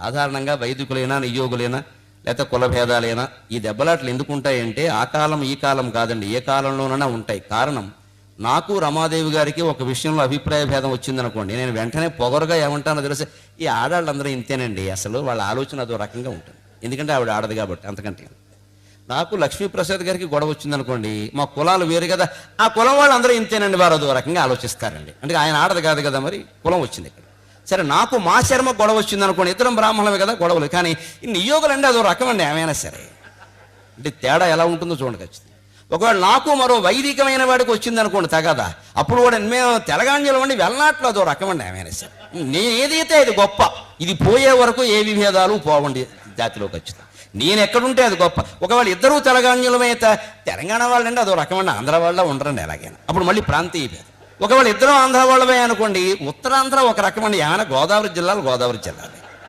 సాధారణంగా వైదికులైనా నియోగులైనా లేకపోతే కులభేదాలైనా ఈ దెబ్బలాట్లు ఎందుకు ఉంటాయంటే ఆ కాలం ఈ కాలం కాదండి. ఏ కాలంలోనైనా ఉంటాయి. కారణం నాకు రమాదేవి గారికి ఒక విషయంలో అభిప్రాయ భేదం వచ్చిందనుకోండి. నేను వెంటనే పొగరుగా ఏమంటానో తెలిసి ఈ ఆడాళ్ళందరూ ఇంతేనండి. అసలు వాళ్ళ ఆలోచన అదో రకంగా ఉంటుంది. ఎందుకంటే ఆవిడ ఆడదు కాబట్టి అంతకంటే నాకు లక్ష్మీప్రసాద్ గారికి గొడవ వచ్చిందనుకోండి మా కులాలు వేరు కదా ఆ కులం వాళ్ళందరూ ఇంతేనండి వారు అదో రకంగా ఆలోచిస్తారండి. అంటే ఆయన ఆడదు కాదు కదా మరి కులం వచ్చింది ఇక్కడ. సరే నాకు మా శర్మ గొడవ వచ్చింది అనుకోండి ఇద్దరం బ్రాహ్మణులమే కదా గొడవలు. కానీ ఈ నియోగులు అంటే అదో రకం అండి ఏమైనా సరే. అంటే తేడా ఎలా ఉంటుందో చూడండి ఖచ్చితంగా. ఒకవేళ నాకు మరో వైదికమైన వాడికి వచ్చింది అనుకోండి తగదా. అప్పుడు కూడా మేము తెలంగాణలో ఉండి వెళ్ళనట్లు అదో రకం అండి ఏమైనా సరే. నేను ఏదైతే అది గొప్ప ఇది పోయే వరకు ఏ విభేదాలు పోవండి జాతిలో ఖచ్చితంగా. నేను ఎక్కడుంటే అది గొప్ప. ఒకవేళ ఇద్దరూ తెలంగాణలమైతే తెలంగాణ వాళ్ళండి అదో రకమైన ఆంధ్ర వాళ్ళ ఉండరండి ఎలాగైనా. అప్పుడు మళ్ళీ ప్రాంతీయ భేదం. ఒకవేళ ఇద్దరు ఆంధ్ర వాళ్ళమే అనుకోండి ఉత్తరాంధ్ర ఒక రకమండి. ఏమైనా గోదావరి జిల్లాలు గోదావరి జిల్లాలు.